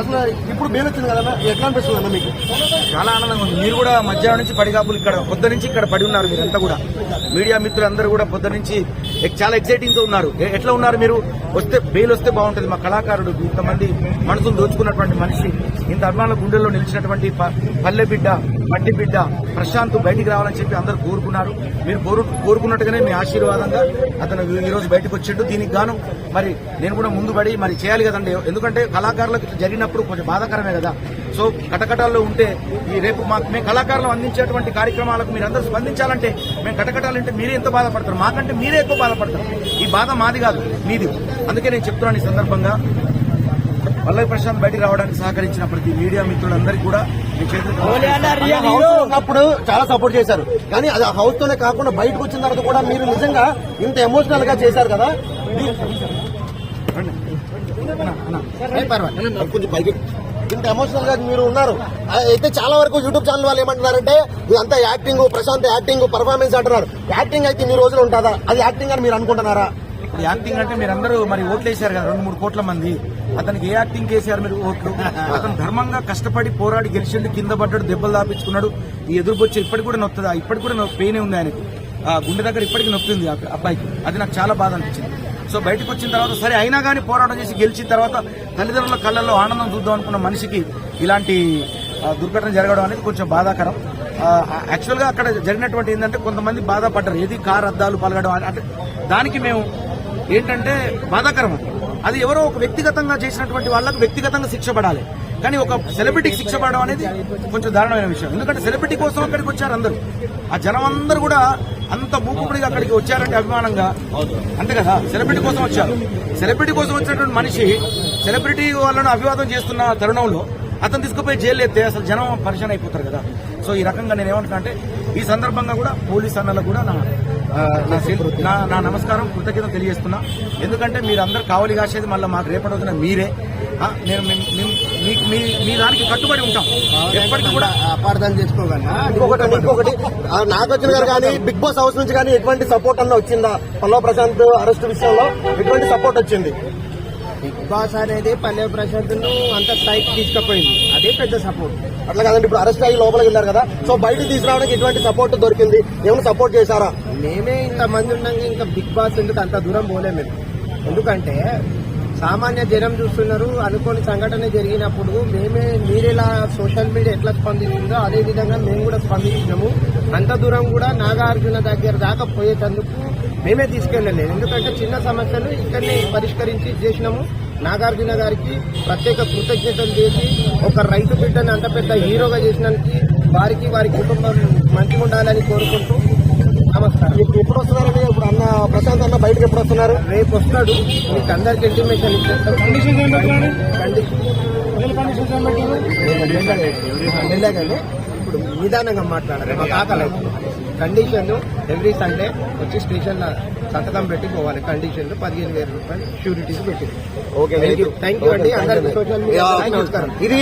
అసలు ఇప్పుడు బెయిల్ వచ్చింది కదా ఎట్లా అనిపిస్తుంది అన్న మీకు? చాలా ఆనందంగా ఉంది. మీరు కూడా మధ్యాహ్నం నుంచి పడిగాపులు ఇక్కడ పొద్దు నుంచి ఇక్కడ పడి ఉన్నారు మీరంతా కూడా. మీడియా మిత్రులందరూ కూడా పొద్దు నుంచి చాలా ఎక్సైటింగ్తో ఉన్నారు. ఎట్లా ఉన్నారు మీరు? వస్తే బెయిల్ వస్తే బాగుంటుంది. మా కళాకారుడు ఇంతమంది మనసును దోచుకున్నటువంటి మనిషి ఇంత అభిమానుల గుండెల్లో నిలిచినటువంటి పల్లె బిడ్డ మట్టి బిడ్డ ప్రశాంత్ బయటికి రావాలని చెప్పి అందరూ కోరుకున్నారు. మీరు కోరు కోరుకున్నట్టుగానే మీ ఆశీర్వాదంగా అతను ఈరోజు బయటకు వచ్చిండు. దీనికి గాను మరి నేను కూడా ముందు పడి మరి చేయాలి కదండి. ఎందుకంటే కళాకారులకు జరిగినప్పుడు కొంచెం బాధాకరమే కదా. సో కటకటాల్లో ఉంటే ఈ రేపు మాకు మేము కళాకారులు అందించేటువంటి కార్యక్రమాలకు మీరు అందరూ స్పందించాలంటే మేము కటకటాలు అంటే మీరే ఎంత బాధపడతారు. మాకంటే మీరే ఎక్కువ బాధపడతారు. ఈ బాధ మాది కాదు మీది. అందుకే నేను చెప్తున్నాను ఈ సందర్భంగా. వల్లభ ప్రశాంత్ బయటికి రావడానికి సహకరించిన ప్రతి మీడియా మిత్రులందరికీ కూడా మీ ఉన్నప్పుడు చాలా సపోర్ట్ చేశారు. కానీ అది హౌస్ తోనే కాకుండా బయటకు వచ్చిన తర్వాత కూడా మీరు నిజంగా ఇంత ఎమోషనల్గా చేశారు కదా? కొంచెం ఇంత ఎమోషనల్గా మీరు ఉన్నారు. అయితే చాలా వరకు యూట్యూబ్ ఛానల్ వాళ్ళు ఏమంటున్నారంటే ఇదంతా యాక్టింగ్ ప్రశాంత్ యాక్టింగ్ పర్ఫార్మెన్స్ అంటున్నారు. యాక్టింగ్ అయితే ఇన్ని రోజులు ఉంటుందా? అది యాక్టింగ్ అని మీరు అనుకుంటున్నారా? యాక్టింగ్ అంటే మీరందరూ మరి ఓట్లేశారు కదా రెండు మూడు కోట్ల మంది. అతనికి ఏ యాక్టింగ్ చేశారు మీరు? ఓట్లు. అతను ధర్మంగా కష్టపడి పోరాడి గెలిచిండు కింద పడ్డాడు దెబ్బలు దాపించుకున్నాడు. ఈ ఎదురుకొచ్చి ఇప్పటికి కూడా నొత్తుందా? ఇప్పటికి కూడా పెయిన్ ఉంది ఆయనకు. ఆ గుండె దగ్గర ఇప్పటికి నొప్పింది అబ్బాయికి. అది నాకు చాలా బాధ అనిపించింది. సో బయటకు వచ్చిన తర్వాత సరే అయినా కానీ పోరాటం చేసి గెలిచిన తర్వాత తల్లిదండ్రుల కళ్ళల్లో ఆనందం చూద్దాం అనుకున్న మనిషికి ఇలాంటి దుర్ఘటన జరగడం అనేది కొంచెం బాధాకరం. యాక్చువల్గా అక్కడ జరిగినటువంటి ఏంటంటే కొంతమంది బాధపడ్డారు. ఏది కార్ అద్దాలు పలగడం అంటే దానికి మేము ఏంటంటే బాధాకరం అది. ఎవరో ఒక వ్యక్తిగతంగా చేసినటువంటి వాళ్ళకు వ్యక్తిగతంగా శిక్ష పడాలి. కానీ ఒక సెలబ్రిటీకి శిక్ష పడడం అనేది కొంచెం దారుణమైన విషయం. ఎందుకంటే సెలబ్రిటీ కోసం అక్కడికి వచ్చారు అందరూ. ఆ జనం అందరూ కూడా అంత మూకుపుడిగా అక్కడికి వచ్చారంటే అభిమానంగా. అంతే కదా? సెలబ్రిటీ కోసం వచ్చారు. సెలబ్రిటీ కోసం వచ్చినటువంటి మనిషి సెలబ్రిటీ వాళ్ళను అభివాదం చేస్తున్న తరుణంలో అతను తీసుకుపోయి జైలు ఎత్తే అసలు జనం పరిచయం అయిపోతారు కదా. సో ఈ రకంగా నేను ఏమంటున్నా అంటే ఈ సందర్భంగా కూడా పోలీస్ అన్నలకు కూడా నా నా నా నా నమస్కారం కృతజ్ఞత తెలియజేస్తున్నా. ఎందుకంటే మీరు అందరు కావలి కాసేది మళ్ళీ మాకు రేపటి రోజున మీరే. నేను మీకు మీ మీ దానికి కట్టుబడి ఉంటాం. ఎప్పటికీ కూడా అపార్థం చేసుకోగలరా ఇంకొకటి ఇంకొకటి నాగార్జున గారు కానీ బిగ్ బాస్ హౌస్ నుంచి కానీ ఎటువంటి సపోర్ట్ అన్న వచ్చిందా? పల్లవ ప్రశాంత్ అరెస్ట్ విషయంలో ఎటువంటి సపోర్ట్ వచ్చింది? బిగ్ బాస్ అనేది పల్లె ప్రశాంత్ను అంత స్థాయికి తీసుకుపోయింది. అదే పెద్ద సపోర్ట్. అట్లా కదండి ఇప్పుడు అరెస్ట్ అయ్యి లోపలికి వెళ్ళారు కదా. సో బయటకు తీసుకురావడానికి ఎటువంటి సపోర్ట్ దొరికింది? ఏమైనా సపోర్ట్ చేశారా? మేమే ఇంత మంది ఉన్నాక ఇంకా బిగ్ బాస్ ఎందుకు అంత దూరం పోలేము మేము? ఎందుకంటే సామాన్య జనం చూస్తున్నారు అనుకోని సంఘటన జరిగినప్పుడు మేమే మీరెలా సోషల్ మీడియా ఎట్లా స్పందిస్తుందో అదే విధంగా మేము కూడా స్పందించినాము. అంత దూరం కూడా నాగార్జున దగ్గర దాకా పోయేటందుకు మేమే తీసుకెళ్ళలేదు. ఎందుకంటే చిన్న సమస్యలు ఇక్కడనే పరిష్కరించి చేసినాము. నాగార్జున గారికి ప్రత్యేక కృతజ్ఞతలు చేసి ఒక రైతు బిడ్డను అంత పెద్ద హీరోగా చేసినందుకు వారికి వారి కుటుంబం మంచిగా ఉండాలని కోరుకుంటూ నమస్కారం. ఎప్పుడు వస్తున్నారండి ఇప్పుడు అన్న ప్రశాంత్ అన్న బయటకు ఎప్పుడు వస్తున్నారు? రేపు వస్తాడు మీకు అందరికి ఇంటిమేషన్ ఇచ్చేస్తాం. ఇప్పుడు నిదానంగా మాట్లాడాలి. మాకు ఆకలి అవుతుంది. కండిషన్ ఎవ్రీ సండే వచ్చి స్టేషన్ సంతకం పెట్టి పోవాలి. కండిషన్ పదిహేను వేల రూపాయలు షూరిటీకి పెట్టి okay thank you thank you అండి. అందరికి సోషల్ మీడియా నమస్కారం. ఇది